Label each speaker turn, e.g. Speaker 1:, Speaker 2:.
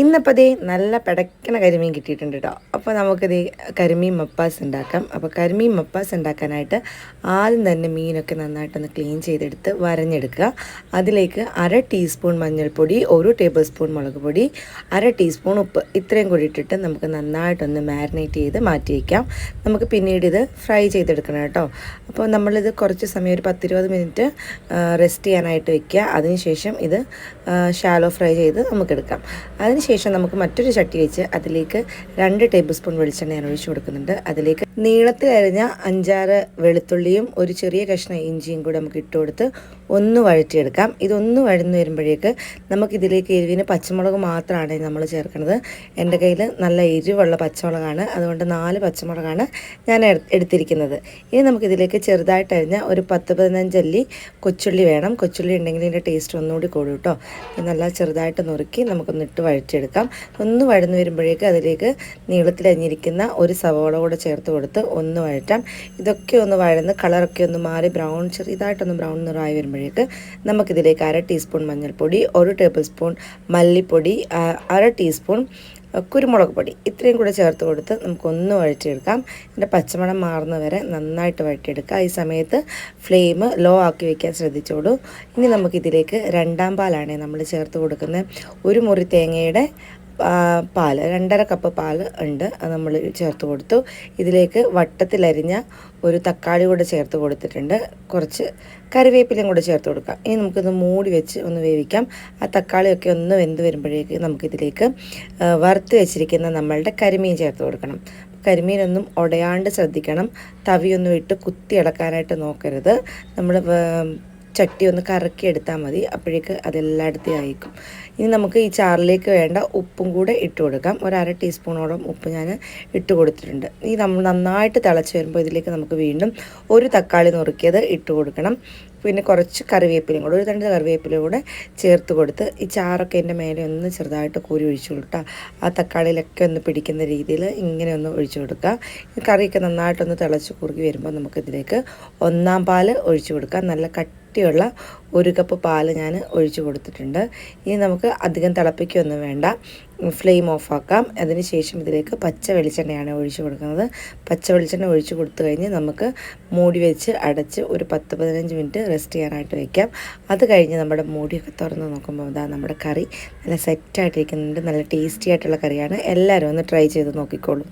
Speaker 1: ഇന്നിപ്പോൾ ദേ നല്ല പെടക്കണ കരിമീൻ കിട്ടിയിട്ടുണ്ട് കേട്ടോ അപ്പോൾ നമുക്കിത് കരിമീൻ മപ്പാസ് ഉണ്ടാക്കാം. അപ്പോൾ കരിമീൻ മപ്പാസ് ഉണ്ടാക്കാനായിട്ട് ആദ്യം തന്നെ മീനൊക്കെ നന്നായിട്ടൊന്ന് ക്ലീൻ ചെയ്തെടുത്ത് വരഞ്ഞെടുക്കുക. അതിലേക്ക് അര ടീസ്പൂൺ മഞ്ഞൾപ്പൊടി ഒരു ടേബിൾ സ്പൂൺ മുളക് പൊടി അര ടീസ്പൂൺ ഉപ്പ് ഇത്രയും കൂടി ഇട്ടിട്ട് നമുക്ക് നന്നായിട്ടൊന്ന് മാരിനേറ്റ് ചെയ്ത് മാറ്റി വയ്ക്കാം നമുക്ക് പിന്നീട് ഇത് ഫ്രൈ ചെയ്തെടുക്കണം കേട്ടോ അപ്പോൾ നമ്മളിത് കുറച്ച് സമയം ഒരു പത്തിരുപത് മിനിറ്റ് റെസ്റ്റ് ചെയ്യാനായിട്ട് വെക്കുക. അതിനുശേഷം ഇത് ഷാലോ ഫ്രൈ ചെയ്ത് നമുക്കെടുക്കാം അതിനുശേഷം നമുക്ക് മറ്റൊരു ചട്ടി വെച്ച് അതിലേക്ക് രണ്ട് ടേബിൾ സ്പൂൺ വെളിച്ചെണ്ണ ഞാൻ ഒഴിച്ചു കൊടുക്കുന്നുണ്ട്. അതിലേക്ക് നീളത്തിൽ അരിഞ്ഞ അഞ്ചാറ് വെളുത്തുള്ളിയും ഒരു ചെറിയ കഷ്ണം ഇഞ്ചിയും കൂടെ നമുക്ക് ഇട്ട് കൊടുത്ത് ഒന്ന് വഴറ്റിയെടുക്കാം. ഇതൊന്ന് വഴന്നു വരുമ്പോഴേക്ക് നമുക്കിതിലേക്ക് എരിവിന് പച്ചമുളക് മാത്രമാണ് നമ്മൾ ചേർക്കുന്നത്. എന്റെ കയ്യിൽ നല്ല എരിവുള്ള പച്ചമുളകാണ്. അതുകൊണ്ട് നാല് പച്ചമുളകാണ് ഞാൻ എടുത്തിരിക്കുന്നത്. ഇനി നമുക്കിതിലേക്ക് ചെറുതായിട്ട് അരിഞ്ഞ ഒരു പത്ത് പതിനഞ്ചല്ലി കൊച്ചുള്ളി വേണം. കൊച്ചുള്ളി ഉണ്ടെങ്കിൽ ഇതിന്റെ ടേസ്റ്റ് ഒന്നുകൂടി കൂടും കേട്ടോ നല്ല ചെറുതായിട്ട് നുറുക്കി നമുക്കൊന്ന് ഇട്ട് വഴറ്റിയെടുക്കാം. ഒന്ന് വഴന്നു വരുമ്പോഴേക്ക് അതിലേക്ക് നീളത്തിൽ അരിഞ്ഞിരിക്കുന്ന ഒരു സവോള കൂടെ ചേർത്ത് കൊടുത്ത് ഒന്ന് വഴറ്റാം. ഇതൊക്കെ ഒന്ന് വഴന്ന് കളറൊക്കെ ഒന്ന് മാറി ബ്രൗൺ ചെറുതായിട്ടൊന്ന് ബ്രൗൺ നിറമായി വരുമ്പോഴേക്ക് നമുക്കിതിലേക്ക് അര ടീസ്പൂൺ മഞ്ഞൾപ്പൊടി ഒരു ടേബിൾ സ്പൂൺ മല്ലിപ്പൊടി അര ടീസ്പൂൺ കുരുമുളക് പൊടി. ഇത്രയും കൂടെ ചേർത്ത് കൊടുത്ത് നമുക്കൊന്ന് വഴറ്റിയെടുക്കാം. ഇതിന്റെ പച്ചമണം മാറുന്ന വരെ നന്നായിട്ട് വഴറ്റിയെടുക്കുക. ഈ സമയത്ത് ഫ്ലെയിം ലോ ആക്കി വയ്ക്കാൻ ശ്രദ്ധിച്ചോളൂ. ഇനി നമുക്കിതിലേക്ക് രണ്ടാം പാലാണ് നമ്മൾ ചേർത്ത് കൊടുക്കുന്നത്. ഒരു മുറി തേങ്ങയുടെ പാൽ രണ്ടര കപ്പ് പാൽ ഉണ്ട് അത് നമ്മൾ ചേർത്ത് കൊടുത്തു. ഇതിലേക്ക് വട്ടത്തിലരിഞ്ഞ ഒരു തക്കാളി കൂടെ ചേർത്ത് കൊടുത്തിട്ടുണ്ട്. കുറച്ച് കറിവേപ്പിലയും കൂടെ ചേർത്ത് കൊടുക്കാം. ഇനി നമുക്കിത് മൂടി വെച്ച് ഒന്ന് വേവിക്കാം. ആ തക്കാളിയൊക്കെ ഒന്ന് വെന്ത് വരുമ്പോഴേക്ക് നമുക്കിതിലേക്ക് വറുത്ത് വെച്ചിരിക്കുന്ന നമ്മളുടെ കരിമീൻ ചേർത്ത് കൊടുക്കണം. കരിമീനൊന്നും ഉടയാണ്ട് ശ്രദ്ധിക്കണം. തവിയൊന്നും ഇട്ട് കുത്തി ഇളക്കാനായിട്ട് നോക്കരുത്. നമ്മൾ ചട്ടി ഒന്ന് കറക്കി എടുത്താൽ മതി. അപ്പോഴേക്ക് അതെല്ലായിടത്തും ആയിരിക്കും ഇനി നമുക്ക് ഈ ചാറിലേക്ക് വേണ്ട ഉപ്പും കൂടെ ഇട്ട് കൊടുക്കാം. ഒരു അര ടീസ്പൂണോളം ഉപ്പ് ഞാൻ ഇട്ട് കൊടുത്തിട്ടുണ്ട്. ഈ നമ്മൾ നന്നായിട്ട് തിളച്ച് വരുമ്പോൾ ഇതിലേക്ക് നമുക്ക് വീണ്ടും ഒരു തക്കാളി നുറുക്കിയത് ഇട്ട് കൊടുക്കണം. പിന്നെ കുറച്ച് കറിവേപ്പിലയും കൂടെ ഒരു രണ്ട് കറിവേപ്പില കൂടെ ചേർത്ത് കൊടുത്ത് ഈ ചാറൊക്കെ എന്റെ മേലെ ഒന്ന് ചെറുതായിട്ട് കോരി ഒഴിച്ചു കൊടുക്കുക ആ തക്കാളിയിലൊക്കെ ഒന്ന് പിടിക്കുന്ന രീതിയിൽ ഇങ്ങനെ ഒന്ന് ഒഴിച്ചു കൊടുക്കുക. കറിയൊക്കെ നന്നായിട്ടൊന്ന് തിളച്ച് കുറുകി വരുമ്പോൾ നമുക്കിതിലേക്ക് ഒന്നാം പാൽ ഒഴിച്ചു കൊടുക്കാം. നല്ല കട്ടി കട്ടിയുള്ള ഒരു കപ്പ് പാൽ ഞാൻ ഒഴിച്ചു കൊടുത്തിട്ടുണ്ട്. ഇനി നമുക്ക് അധികം തിളപ്പിക്കൊന്നും വേണ്ട. ഫ്ലെയിം ഓഫാക്കാം അതിന് ശേഷം ഇതിലേക്ക് പച്ച വെളിച്ചെണ്ണയാണ് ഒഴിച്ചു കൊടുക്കുന്നത്. പച്ച വെളിച്ചെണ്ണ ഒഴിച്ചു കൊടുത്തു കഴിഞ്ഞ് നമുക്ക് മൂടി വെച്ച് അടച്ച് ഒരു പത്ത് പതിനഞ്ച് മിനിറ്റ് റെസ്റ്റ് ചെയ്യാനായിട്ട് വയ്ക്കാം അത് കഴിഞ്ഞ് നമ്മുടെ മൂടിയൊക്കെ തുറന്ന് നോക്കുമ്പോൾ ഇതാ നമ്മുടെ കറി നല്ല സെറ്റായിട്ടിരിക്കുന്നുണ്ട്. നല്ല ടേസ്റ്റി ആയിട്ടുള്ള കറിയാണ്. എല്ലാവരും ഒന്ന് ട്രൈ ചെയ്ത് നോക്കിക്കോളൂ.